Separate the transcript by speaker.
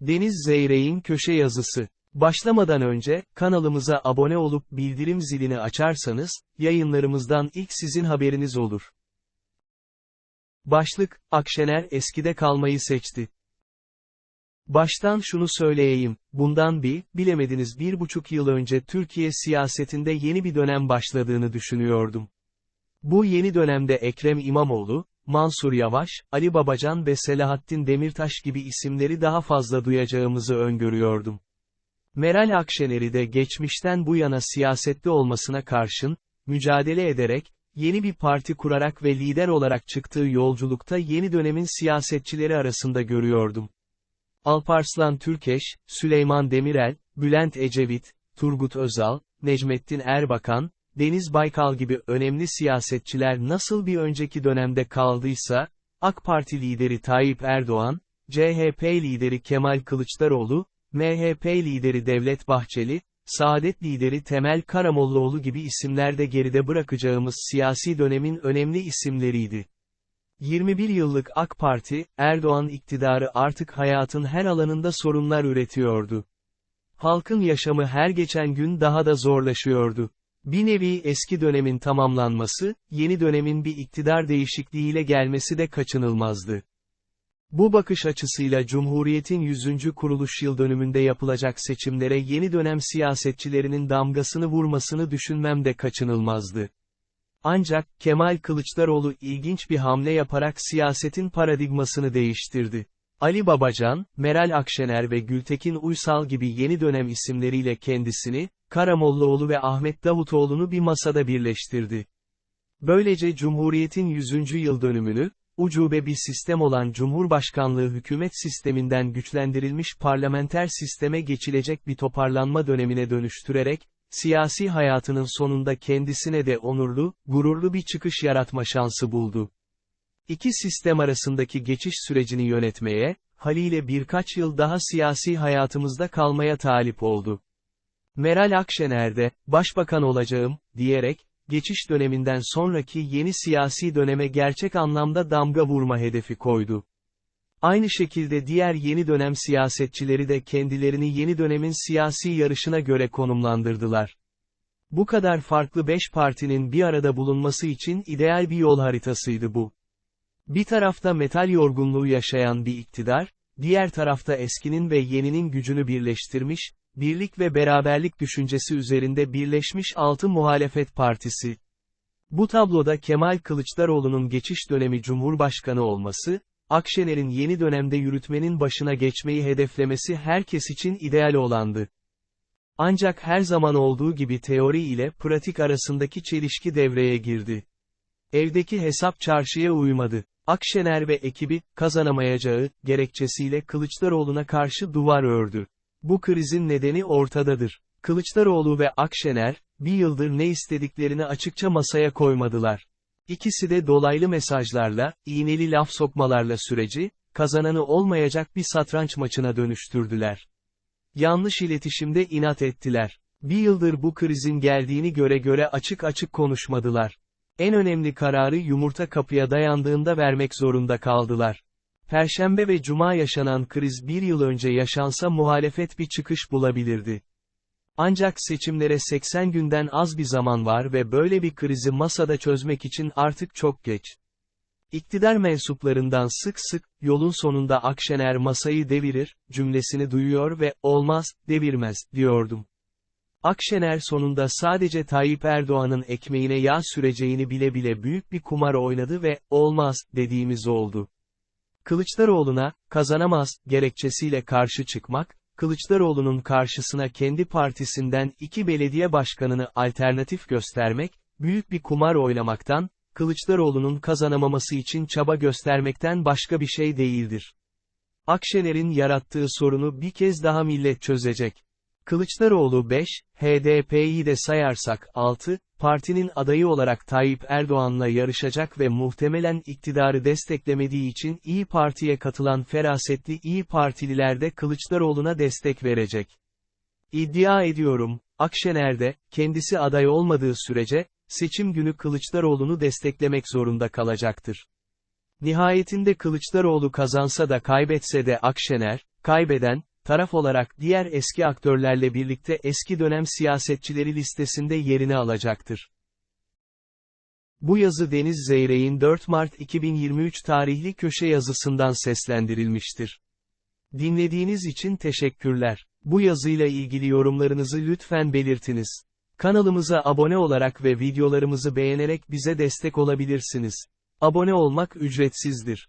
Speaker 1: Deniz Zeyrek'in köşe yazısı. Başlamadan önce, kanalımıza abone olup bildirim zilini açarsanız, yayınlarımızdan ilk sizin haberiniz olur. Başlık, Akşener eskide kalmayı seçti. Baştan şunu söyleyeyim, bundan bir, bilemediniz bir buçuk yıl önce Türkiye siyasetinde yeni bir dönem başladığını düşünüyordum. Bu yeni dönemde Ekrem İmamoğlu, Mansur Yavaş, Ali Babacan ve Selahattin Demirtaş gibi isimleri daha fazla duyacağımızı öngörüyordum. Meral Akşener'i de geçmişten bu yana siyasette olmasına karşın, mücadele ederek, yeni bir parti kurarak ve lider olarak çıktığı yolculukta yeni dönemin siyasetçileri arasında görüyordum. Alparslan Türkeş, Süleyman Demirel, Bülent Ecevit, Turgut Özal, Necmettin Erbakan, Deniz Baykal gibi önemli siyasetçiler nasıl bir önceki dönemde kaldıysa, AK Parti lideri Tayyip Erdoğan, CHP lideri Kemal Kılıçdaroğlu, MHP lideri Devlet Bahçeli, Saadet lideri Temel Karamollaoğlu gibi isimler de geride bırakacağımız siyasi dönemin önemli isimleriydi. 21 yıllık AK Parti, Erdoğan iktidarı artık hayatın her alanında sorunlar üretiyordu. Halkın yaşamı her geçen gün daha da zorlaşıyordu. Bir nevi eski dönemin tamamlanması, yeni dönemin bir iktidar değişikliğiyle gelmesi de kaçınılmazdı. Bu bakış açısıyla Cumhuriyet'in 100. kuruluş yıl dönümünde yapılacak seçimlere yeni dönem siyasetçilerinin damgasını vurmasını düşünmem de kaçınılmazdı. Ancak, Kemal Kılıçdaroğlu ilginç bir hamle yaparak siyasetin paradigmasını değiştirdi. Ali Babacan, Meral Akşener ve Gültekin Uysal gibi yeni dönem isimleriyle kendisini, Karamollaoğlu ve Ahmet Davutoğlu'nu bir masada birleştirdi. Böylece Cumhuriyet'in 100. yıl dönümünü, ucube bir sistem olan Cumhurbaşkanlığı hükümet sisteminden güçlendirilmiş parlamenter sisteme geçilecek bir toparlanma dönemine dönüştürerek, siyasi hayatının sonunda kendisine de onurlu, gururlu bir çıkış yaratma şansı buldu. İki sistem arasındaki geçiş sürecini yönetmeye, haliyle birkaç yıl daha siyasi hayatımızda kalmaya talip oldu. Meral Akşener de, başbakan olacağım, diyerek, geçiş döneminden sonraki yeni siyasi döneme gerçek anlamda damga vurma hedefi koydu. Aynı şekilde diğer yeni dönem siyasetçileri de kendilerini yeni dönemin siyasi yarışına göre konumlandırdılar. Bu kadar farklı beş partinin bir arada bulunması için ideal bir yol haritasıydı bu. Bir tarafta metal yorgunluğu yaşayan bir iktidar, diğer tarafta eskinin ve yeninin gücünü birleştirmiş, birlik ve beraberlik düşüncesi üzerinde birleşmiş altı muhalefet partisi. Bu tabloda Kemal Kılıçdaroğlu'nun geçiş dönemi Cumhurbaşkanı olması, Akşener'in yeni dönemde yürütmenin başına geçmeyi hedeflemesi herkes için ideal olandı. Ancak her zaman olduğu gibi teori ile pratik arasındaki çelişki devreye girdi. Evdeki hesap çarşıya uymadı. Akşener ve ekibi, kazanamayacağı, gerekçesiyle Kılıçdaroğlu'na karşı duvar ördü. Bu krizin nedeni ortadadır. Kılıçdaroğlu ve Akşener, bir yıldır ne istediklerini açıkça masaya koymadılar. İkisi de dolaylı mesajlarla, iğneli laf sokmalarla süreci, kazananı olmayacak bir satranç maçına dönüştürdüler. Yanlış iletişimde inat ettiler. Bir yıldır bu krizin geldiğini göre göre açık açık konuşmadılar. En önemli kararı yumurta kapıya dayandığında vermek zorunda kaldılar. Perşembe ve Cuma yaşanan kriz bir yıl önce yaşansa muhalefet bir çıkış bulabilirdi. Ancak seçimlere 80 günden az bir zaman var ve böyle bir krizi masada çözmek için artık çok geç. İktidar mensuplarından sık sık, yolun sonunda Akşener masayı devirir, cümlesini duyuyor ve, olmaz, devirmez, diyordum. Akşener sonunda sadece Tayyip Erdoğan'ın ekmeğine yağ süreceğini bile bile büyük bir kumar oynadı ve, olmaz, dediğimiz oldu. Kılıçdaroğlu'na, kazanamaz, gerekçesiyle karşı çıkmak, Kılıçdaroğlu'nun karşısına kendi partisinden iki belediye başkanını alternatif göstermek, büyük bir kumar oynamaktan, Kılıçdaroğlu'nun kazanamaması için çaba göstermekten başka bir şey değildir. Akşener'in yarattığı sorunu bir kez daha millet çözecek. Kılıçdaroğlu 5, HDP'yi de sayarsak 6, partinin adayı olarak Tayyip Erdoğan'la yarışacak ve muhtemelen iktidarı desteklemediği için İyi Parti'ye katılan ferasetli İyi Partililer de Kılıçdaroğlu'na destek verecek. İddia ediyorum, Akşener de, kendisi aday olmadığı sürece, seçim günü Kılıçdaroğlu'nu desteklemek zorunda kalacaktır. Nihayetinde Kılıçdaroğlu kazansa da kaybetse de Akşener, kaybeden, taraf olarak diğer eski aktörlerle birlikte eski dönem siyasetçileri listesinde yerini alacaktır. Bu yazı Deniz Zeyrek'in 4 Mart 2023 tarihli köşe yazısından seslendirilmiştir. Dinlediğiniz için teşekkürler. Bu yazıyla ilgili yorumlarınızı lütfen belirtiniz. Kanalımıza abone olarak ve videolarımızı beğenerek bize destek olabilirsiniz. Abone olmak ücretsizdir.